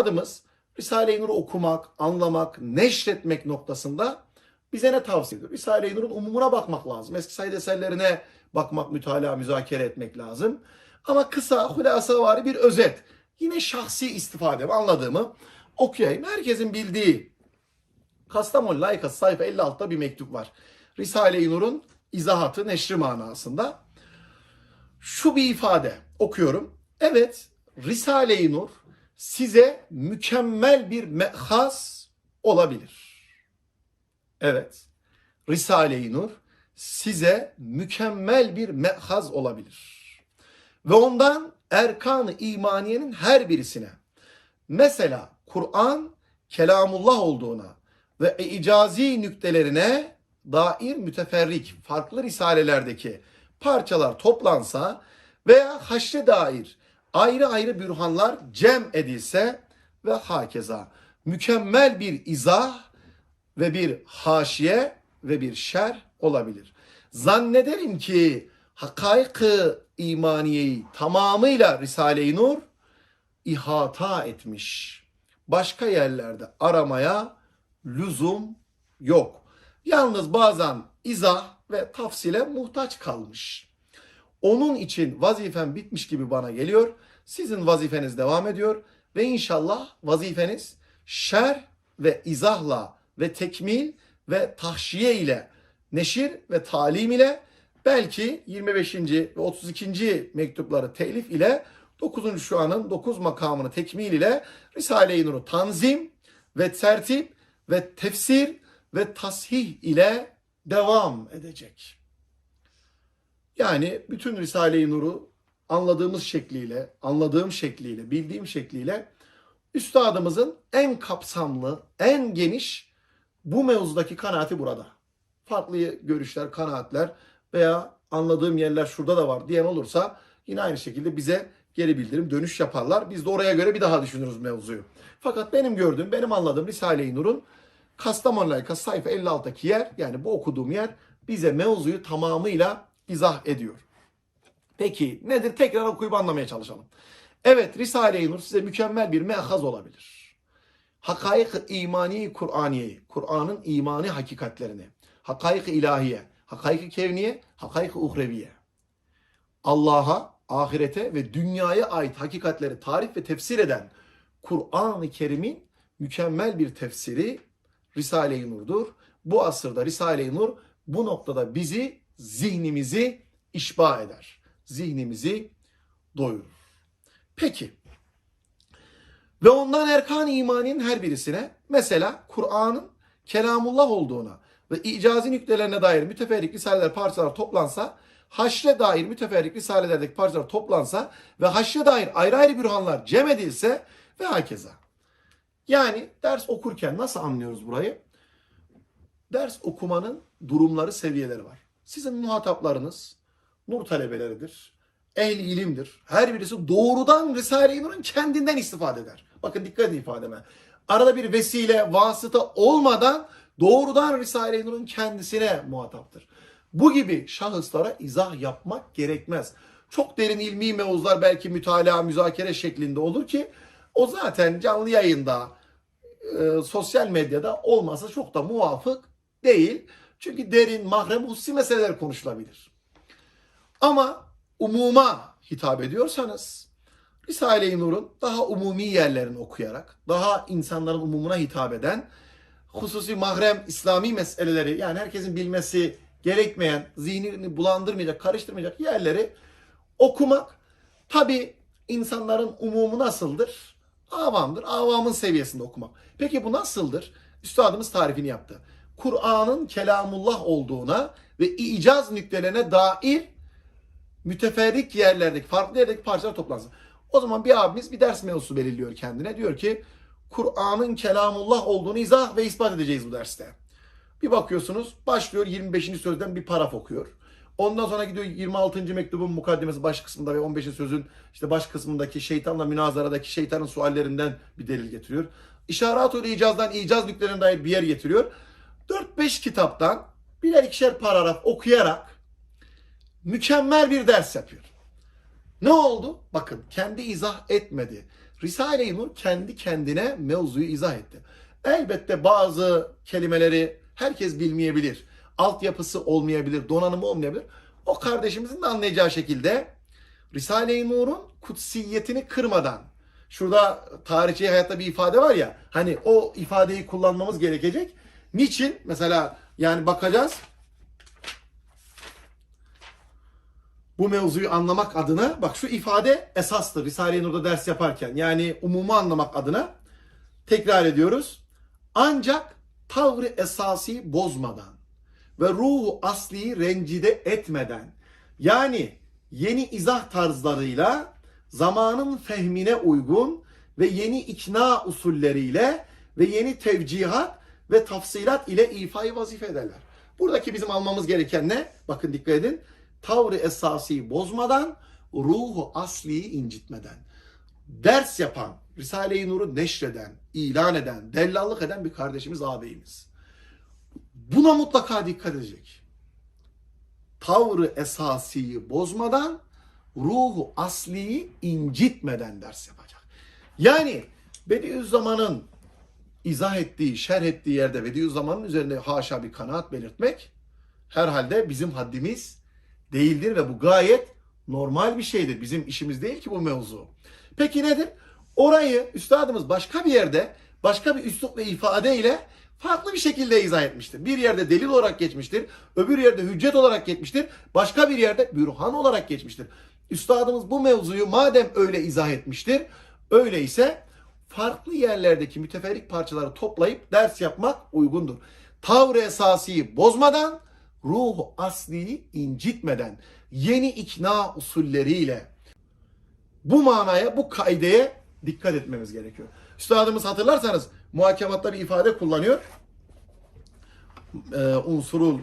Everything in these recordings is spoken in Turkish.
Adımız Risale-i Nur'u okumak, anlamak, neşretmek noktasında bize ne tavsiye ediyor? Risale-i Nur'un umumuna bakmak lazım. Eski sayı eserlerine bakmak, mütalaa, müzakere etmek lazım. Ama kısa, hulasa var bir özet. Yine şahsi istifadem anladığımı okuyayım. Herkesin bildiği Kastamonu Layıkası sayfa 56'da bir mektup var. Risale-i Nur'un izahatı, neşri manasında. Şu bir ifade okuyorum. Evet, Risale-i Nur size mükemmel bir mehaz olabilir. Evet, Risale-i Nur size mükemmel bir mehaz olabilir. Ve ondan erkan-ı imaniyenin her birisine mesela Kur'an kelamullah olduğuna ve icazi nüktelerine dair müteferrik farklı risalelerdeki parçalar toplansa veya haşre dair ayrı ayrı bürhanlar cem edilse ve hakeza mükemmel bir izah ve bir haşiye ve bir şer olabilir. Zannederim ki hakaik-ı imaniyeyi tamamıyla Risale-i Nur ihata etmiş. Başka yerlerde aramaya lüzum yok. Yalnız bazen izah ve tafsile muhtaç kalmış. Onun için vazifem bitmiş gibi bana geliyor. Sizin vazifeniz devam ediyor ve inşallah vazifeniz şer ve izahla ve tekmil ve tahşiye ile neşir ve talim ile belki 25. ve 32. mektupları telif ile 9. şuanın 9 makamını tekmil ile Risale-i Nur'u tanzim ve tertip ve tefsir ve tasih ile devam edecek. Yani bütün Risale-i Nur'u anladığımız şekliyle, anladığım şekliyle, bildiğim şekliyle üstadımızın en kapsamlı, en geniş bu mevzudaki kanaati burada. Farklı görüşler, kanaatler veya anladığım yerler şurada da var diyen olursa yine aynı şekilde bize geri bildirim, dönüş yaparlar. Biz de oraya göre bir daha düşünürüz mevzuyu. Fakat benim gördüğüm, benim anladığım Risale-i Nur'un Kastamonu Layıkası sayfa 56'daki yer yani bu okuduğum yer bize mevzuyu tamamıyla izah ediyor. Peki nedir? Tekrar okuyup anlamaya çalışalım. Evet Risale-i Nur size mükemmel bir mehaz olabilir. Hakaik-ı imani Kur'aniyeyi, Kur'an'ın imani hakikatlerini, hakaik-ı ilahiye, hakaik-ı kevniye, hakaik-ı uhreviye. Allah'a, ahirete ve dünyaya ait hakikatleri tarif ve tefsir eden Kur'an-ı Kerim'in mükemmel bir tefsiri Risale-i Nur'dur. Bu asırda Risale-i Nur bu noktada bizi, zihnimizi işba eder. Zihnimizi doyurur. Peki. Ve ondan erkan imanın her birisine mesela Kur'an'ın kelamullah olduğuna ve icazi nüktelerine dair müteferrik risaleler parçalar toplansa haşre dair müteferrik risalelerdeki parçalar toplansa ve haşre dair ayrı ayrı bürhanlar cem edilse ve hakeza. Yani ders okurken nasıl anlıyoruz burayı? Ders okumanın durumları, seviyeleri var. Sizin muhataplarınız nur talebeleridir, ehli ilimdir. Her birisi doğrudan Risale-i Nur'un kendinden istifade eder. Bakın dikkat edin ifademe. Arada bir vesile, vasıta olmadan doğrudan Risale-i Nur'un kendisine muhataptır. Bu gibi şahıslara izah yapmak gerekmez. Çok derin ilmi mevzular belki mütalaa, müzakere şeklinde olur ki o zaten canlı yayında, e, sosyal medyada olmasa çok da muvafık değil. Çünkü derin, mahrem, hususi meseleler konuşulabilir. Ama umuma hitap ediyorsanız Risale-i Nur'un daha umumi yerlerini okuyarak, daha insanların umumuna hitap eden hususi mahrem İslami meseleleri yani herkesin bilmesi gerekmeyen, zihnini bulandırmayacak, karıştırmayacak yerleri okumak tabi insanların umumu nasıldır? Avamdır. Avamın seviyesinde okumak. Peki bu nasıldır? Üstadımız tarifini yaptı. Kur'an'ın kelamullah olduğuna ve icaz nüktelerine dair müteferrik yerlerdeki, farklı yerdeki parçalar toplansın. O zaman bir abimiz bir ders mevzusu belirliyor kendine. Diyor ki Kur'an'ın kelamullah olduğunu izah ve ispat edeceğiz bu derste. Bir bakıyorsunuz başlıyor 25. sözden bir paraf okuyor. Ondan sonra gidiyor 26. mektubun mukaddemesi baş kısmında ve 15. sözün işte baş kısmındaki şeytanla münazaradaki şeytanın suallerinden bir delil getiriyor. İşarat-ı icazdan icaz nüklerine dair bir yer getiriyor. 4-5 kitaptan birer ikişer paragraf okuyarak mükemmel bir ders yapıyor. Ne oldu? Bakın kendi izah etmedi. Risale-i Nur kendi kendine mevzuyu izah etti. Elbette bazı kelimeleri herkes bilmeyebilir. Altyapısı olmayabilir, donanımı olmayabilir. O kardeşimizin de anlayacağı şekilde Risale-i Nur'un kutsiyetini kırmadan şurada tarihçi hayatta bir ifade var ya hani o ifadeyi kullanmamız gerekecek. Niçin? Mesela yani bakacağız bu mevzuyu anlamak adına bak şu ifade esastır Risale-i Nur'da ders yaparken yani umumu anlamak adına tekrar ediyoruz. Ancak tavrı esası bozmadan ve ruhu asliyi rencide etmeden yani yeni izah tarzlarıyla zamanın fehmine uygun ve yeni ikna usulleriyle ve yeni tevcihat ve tafsilat ile ifai vazife ederler. Buradaki bizim almamız gereken ne? Bakın dikkat edin. Tavrı esası bozmadan, ruhu asliyi incitmeden. Ders yapan, Risale-i Nur'u neşreden, ilan eden, dellallık eden bir kardeşimiz, ağabeyimiz. Buna mutlaka dikkat edecek. Tavrı esasiyi bozmadan, ruhu asliyi incitmeden ders yapacak. Yani Bediüzzaman'ın izah ettiği, şerh ettiği yerde Bediüzzaman'ın üzerinde haşa bir kanaat belirtmek herhalde bizim haddimiz değildir ve bu gayet normal bir şeydir. Bizim işimiz değil ki bu mevzu. Peki nedir? Orayı üstadımız başka bir yerde başka bir üslup ve ifade farklı bir şekilde izah etmiştir. Bir yerde delil olarak geçmiştir. Öbür yerde hüccet olarak geçmiştir. Başka bir yerde bürhan olarak geçmiştir. Üstadımız bu mevzuyu madem öyle izah etmiştir, öyleyse farklı yerlerdeki müteferrik parçaları toplayıp ders yapmak uygundur. Tavrı esasiyi bozmadan, ruhu asliyi incitmeden, yeni ikna usulleriyle bu manaya, bu kaideye dikkat etmemiz gerekiyor. Üstadımız hatırlarsanız muhakematta bir ifade kullanıyor. Ee, unsurul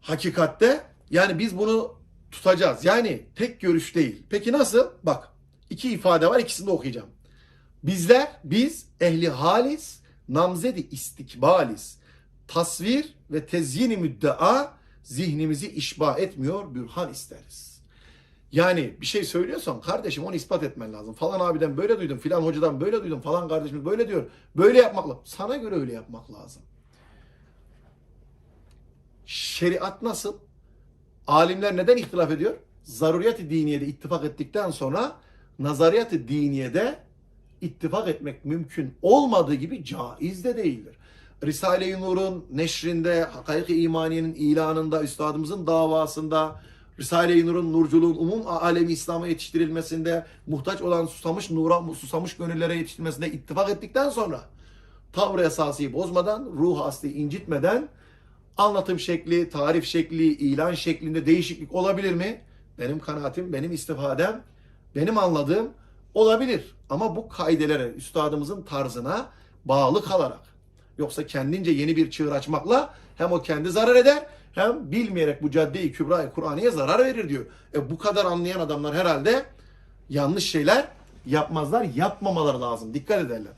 hakikatte. Yani biz bunu tutacağız. Yani tek görüş değil. Peki nasıl? Bak iki ifade var ikisini de okuyacağım. Bizler, biz ehli halis, namzedi istikbaliz. Tasvir ve tezyini müddea zihnimizi işba etmiyor, bürhan isteriz. Yani bir şey söylüyorsan kardeşim onu ispat etmen lazım. Falan abiden böyle duydum, filan hocadan böyle duydum, falan kardeşimiz böyle diyor. Böyle yapmak lazım. Sana göre öyle yapmak lazım. Şeriat nasıl? Alimler neden ihtilaf ediyor? Zaruriyat-ı diniyede ittifak ettikten sonra nazariyat-ı diniyede ittifak etmek mümkün olmadığı gibi caiz de değildir. Risale-i Nur'un neşrinde, Hakaik-i İmaniye'nin ilanında, üstadımızın davasında, Risale-i Nur'un nurculuğun umum alemi İslam'a yetiştirilmesinde, muhtaç olan susamış nura, susamış gönüllere yetiştirilmesinde ittifak ettikten sonra tavrı esasıyı bozmadan, ruh asli incitmeden anlatım şekli, tarif şekli, ilan şeklinde değişiklik olabilir mi? Benim kanaatim, benim istifadem, benim anladığım olabilir. Ama bu kaidelere, üstadımızın tarzına bağlı kalarak. Yoksa kendince yeni bir çığır açmakla hem o kendi zarar eder hem bilmeyerek bu cadde-i kübra Kur'an'ya zarar verir diyor. E bu kadar anlayan adamlar herhalde yanlış şeyler yapmazlar, yapmamaları lazım. Dikkat ederler.